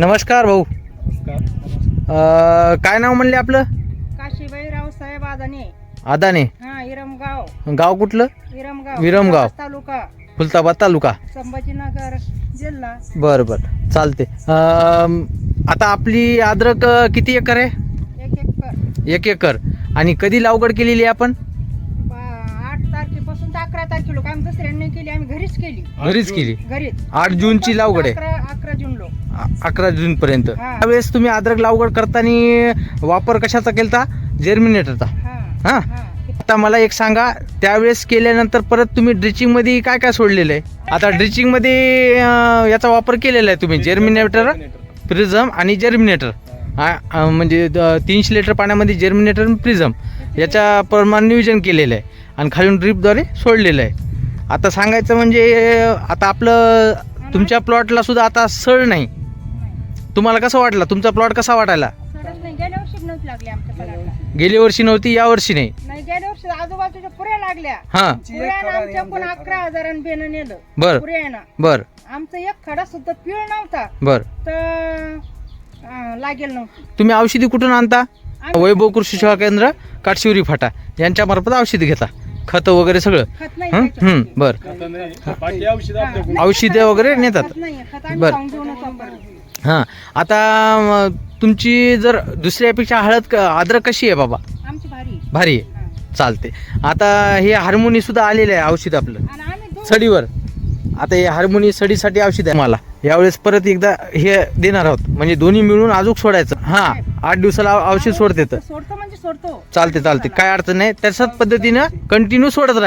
नमस्कार भाऊ. अं, काय नाव म्हणले आपलं? काशीबाई रावसाहेब आदाने. आदाने. हा इरमगाव. गाव कुठलं? इरमगाव. विरमगाव. तालुका. फुलताबाद तालुका. संभाजीनगर जिल्हा. बरं बरं. चालते अं, आता आपली अद्रक अं, किती एकर आहे? एक एक एक एकर. आणि कधी लागवड केलेली आहे आपण? आठ तारखेपासून तर अकरा तारखे लोक आम्ही दुसऱ्यांनी केली आम्ही घरीच केली. घरीच केली. घरीच. आठ जूनची लागवड आहे. अकरा अकरा जून लोक अ- अकरा जून पर्यंत हा. त्यावेळेस तुम्ही अद्रक लागवड करताना वापर कशाचा केलता? जर्मिनेटरचा हा. आता मला एक सांगा त्यावेळेस केल्यानंतर परत तुम्ही ड्रिचिंगमध्ये काय काय सोडलेलं आहे? आता ड्रिचिंगमध्ये अं, याचा वापर केलेला आहे तुम्ही जर्मिनेटर प्रिझम आणि जर्मिनेटर म्हणजे द- तीनशे लिटर पाण्यामध्ये जर्मिनेटर आणि प्रिझम याच्या प्रमाण नियोजन केलेलं आहे आणि खालून ड्रीपद्वारे सोडलेलं आहे. आता सांगायचं म्हणजे आता आपलं तुमच्या प्लॉटला सुद्धा आता सळ नाही. तुम्हाला कसं वाटलं? तुमचा प्लॉट कसा वाटायला? सडक नाही गेल्या वर्षी नव्हती लागली आमच्या पलाटला गेल्या वर्षी नव्हती या वर्षी नाही. नाही गेल्या वर्षी आजूबाजूच्या पुऱ्या लागल्या. हां. पुऱ्यानं आमच्या कोण अकरा हजारांनी बेनं नेलं. बर. पुऱ्यानं बर. आमचा एक खडा सुद्धा पिळ नव्हता. बर. तर अं, लागेल नव्हती. तुम्ही औषधी कुठून आणता? आम्ही वैभव कृषी सेवा केंद्र काटशिवरी फाटा. यांच्यामार्फत औषधी घेता. खतं वगैरे सगळं. खत नाही हं? त्याच्यात. हं, बर. बाकी औषध हा, औषधे वगैरे नेतात. खत नाही, खत आम्ही बर. खाऊन वापरतो. हां. आता तुमची जर दुसऱ्यापेक्षा हळद क- अद्रक कशी आहे बाबा? आमची भारी भारी आहे? हा. चालते आता हे हार्मोनी सुद्धा आलेलं आहे औषध आपलं. आणि आम्ही दोन- सडीवर. आता हे हार्मोनी सडीसाठी औषध आहे मला. यावेळेस परत एकदा हे देणार आहोत. म्हणजे दोन्ही मिळून अजून सोडायचं. हा. आठ दिवसाला औषध सोडते तर. सोडतो म्हणजे सोडतो. चालते चालते काय अडचण नाही. तशाच पद्धतीनं कंटिन्यू सोडत राहा.